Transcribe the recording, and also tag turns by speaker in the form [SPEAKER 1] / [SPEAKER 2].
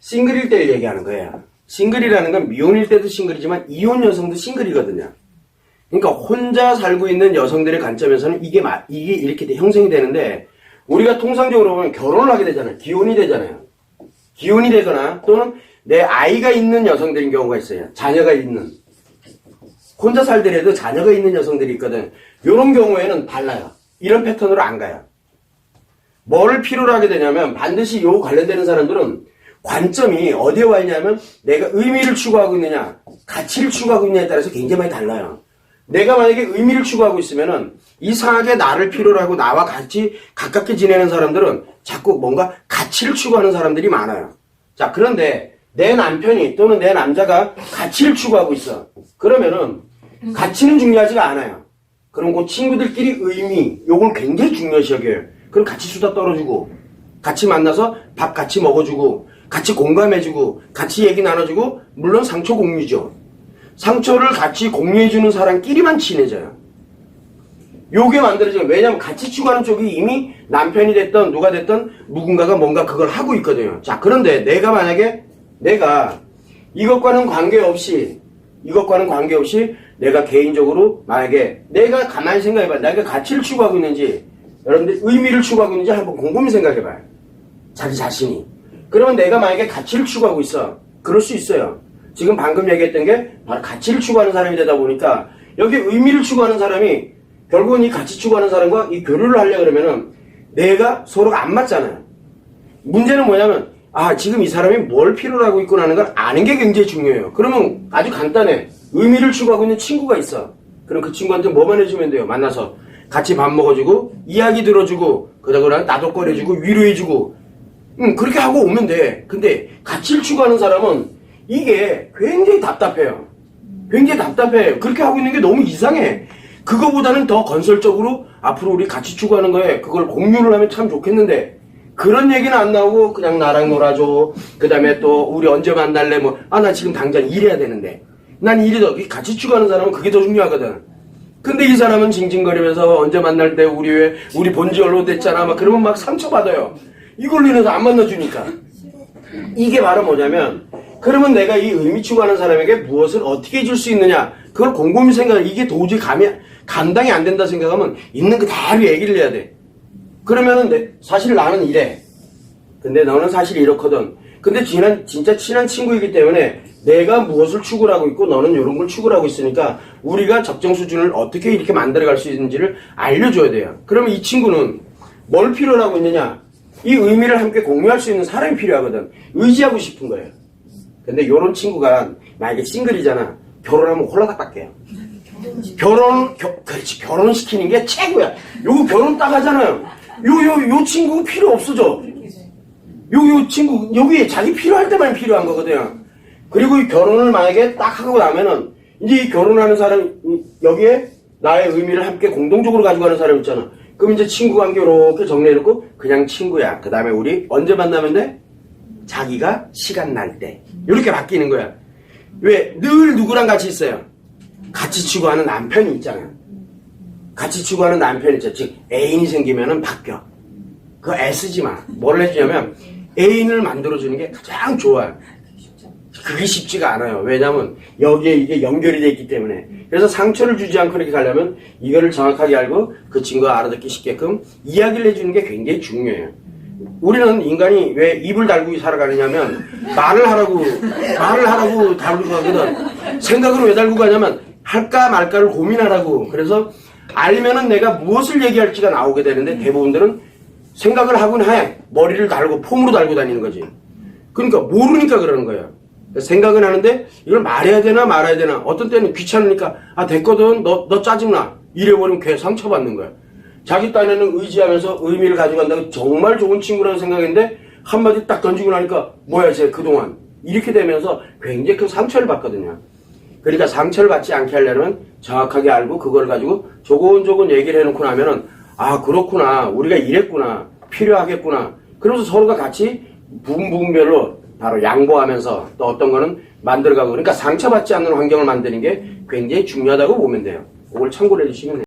[SPEAKER 1] 싱글일 때를 얘기하는 거예요. 싱글이라는 건 미혼일 때도 싱글이지만 이혼 여성도 싱글이거든요. 그러니까 혼자 살고 있는 여성들의 관점에서는 이게 마- 이게 이렇게 돼- 형성이 되는데 우리가 통상적으로 보면 결혼을 하게 되잖아요. 기혼이 되잖아요. 기혼이 되거나 또는 내 아이가 있는 여성들인 경우가 있어요. 자녀가 있는 혼자 살더라도 자녀가 있는 여성들이 있거든. 이런 경우에는 달라요. 이런 패턴으로 안 가요. 뭐를 필요로 하게 되냐면 반드시 요 관련되는 사람들은 관점이 어디에 와 있냐면 내가 의미를 추구하고 있느냐 가치를 추구하고 있느냐에 따라서 굉장히 많이 달라요. 내가 만약에 의미를 추구하고 있으면은 이상하게 나를 필요로 하고 나와 같이 가깝게 지내는 사람들은 자꾸 뭔가 가치를 추구하는 사람들이 많아요. 자, 그런데 내 남편이 또는 내 남자가 가치를 추구하고 있어. 그러면은 가치는 중요하지가 않아요. 그럼 그 친구들끼리 의미, 요걸 굉장히 중요시 여겨요. 그럼 같이 수다 떨어주고, 같이 만나서 밥 같이 먹어주고, 같이 공감해주고, 같이 얘기 나눠주고, 물론 상처 공유죠. 상처를 같이 공유해주는 사람끼리만 친해져요. 요게 만들어져요. 왜냐면 같이 추구하는 쪽이 이미 남편이 됐던 누가 됐던 누군가가 뭔가 그걸 하고 있거든요. 자, 그런데 내가 만약에 내가 이것과는 관계없이 이것과는 관계없이 내가 개인적으로 만약에 내가 가만히 생각해봐. 내가 가치를 추구하고 있는지 여러분들 의미를 추구하고 있는지 한번 곰곰이 생각해봐요. 자기 자신이. 그러면 내가 만약에 가치를 추구하고 있어. 그럴 수 있어요. 지금 방금 얘기했던 게 바로 가치를 추구하는 사람이 되다 보니까 여기 의미를 추구하는 사람이 결국은 이 가치 추구하는 사람과 이 교류를 하려 그러면은 내가 서로가 안 맞잖아요. 문제는 뭐냐면 아 지금 이 사람이 뭘 필요로 하고 있구나 하는 걸 아는 게 굉장히 중요해요. 그러면 아주 간단해. 의미를 추구하고 있는 친구가 있어. 그럼 그 친구한테 뭐만 해주면 돼요. 만나서 같이 밥 먹어주고 이야기 들어주고 그러다가 나도 꺼내주고 위로해주고 음, 그렇게 하고 오면 돼. 근데 가치를 추구하는 사람은 이게 굉장히 답답해요. 굉장히 답답해. 그렇게 하고 있는 게 너무 이상해. 그거보다는 더 건설적으로 앞으로 우리 같이 추구하는 거에 그걸 공유를 하면 참 좋겠는데 그런 얘기는 안 나오고 그냥 나랑 놀아줘. 그 다음에 또 우리 언제 만날래 뭐 아 나 지금 당장 일해야 되는데 난 일이 더 같이 추구하는 사람은 그게 더 중요하거든. 근데 이 사람은 징징거리면서 언제 만날 때 우리 왜 우리 본지 얼로 됐잖아. 막 그러면 막 상처받아요. 이걸로 인해서 안 만나주니까. 이게 바로 뭐냐면 그러면 내가 이 의미 추구하는 사람에게 무엇을 어떻게 해줄 수 있느냐. 그걸 곰곰이 생각해 이게 도저히 감이 감당이 안 된다 생각하면 있는 그대로 얘기를 해야 돼. 그러면은 내- 사실 나는 이래. 근데 너는 사실 이렇거든 근데 지난 진짜 친한 친구이기 때문에 내가 무엇을 추구를 하고 있고 너는 이런 걸 추구를 하고 있으니까 우리가 적정 수준을 어떻게 이렇게 만들어갈 수 있는지를 알려줘야 돼요 그러면 이 친구는 뭘 필요로 하고 있느냐 이 의미를 함께 공유할 수 있는 사람이 필요하거든 의지하고 싶은 거예요 근데 요런 친구가 만약에 싱글이잖아. 결혼하면 홀라닥 닦여요. 결혼, 겨- 그렇지. 결혼시키는 게 최고야. 요거 결혼 딱 하잖아요. 요, 요, 요 친구 필요 없어져. 요, 요 친구, 여기 자기 필요할 때만 필요한 거거든요. 그리고 이 결혼을 만약에 딱 하고 나면은, 이제 이 결혼하는 사람, 이- 여기에 나의 의미를 함께 공동적으로 가지고 가는 사람 있잖아. 그럼 이제 친구 관계 이렇게 정리해놓고, 그냥 친구야. 그 다음에 우리 언제 만나면 돼? 자기가 시간 날 때. 이렇게 바뀌는 거야. 왜? 늘 누구랑 같이 있어요? 같이 추구하는 남편이 있잖아요. 같이 추구하는 남편이 있죠. 즉, 애인이 생기면은 바뀌어. 그거 애쓰지 마. 뭘 해주냐면, 애인을 만들어주는 게 가장 좋아요. 그게 쉽지가 않아요. 왜냐면, 여기에 이게 연결이 돼 있기 때문에. 그래서 상처를 주지 않고 이렇게 가려면, 이거를 정확하게 알고, 그 친구가 알아듣기 쉽게끔 이야기를 해주는 게 굉장히 중요해요. 우리는 인간이 왜 입을 달고 살아가느냐면 말을 하라고 말을 하라고 달고 가거든 생각을 왜 달고 가냐면 할까 말까를 고민하라고 그래서 알면은 내가 무엇을 얘기할지가 나오게 되는데 대부분들은 생각을 하곤 해. 머리를 달고 폼으로 달고 다니는 거지. 그러니까 모르니까 그러는 거예요 생각은 하는데 이걸 말해야 되나 말아야 되나. 어떤 때는 귀찮으니까 아 됐거든. 너, 너 짜증나. 이래버리면 걔 상처받는 거야. 자기 딴에는 의지하면서 의미를 가져간다고 정말 좋은 친구라는 생각인데 한마디 딱 던지고 나니까 뭐야 쟤 그동안. 이렇게 되면서 굉장히 큰 상처를 받거든요. 그러니까 상처를 받지 않게 하려면 정확하게 알고 그걸 가지고 조곤조곤 얘기를 해놓고 나면은 아 그렇구나 우리가 이랬구나 필요하겠구나 그러면서 서로가 같이 부분 부분별로 바로 양보하면서 또 어떤 거는 만들어가고 그러니까 상처받지 않는 환경을 만드는 게 굉장히 중요하다고 보면 돼요. 그걸 참고를 해주시면 돼요.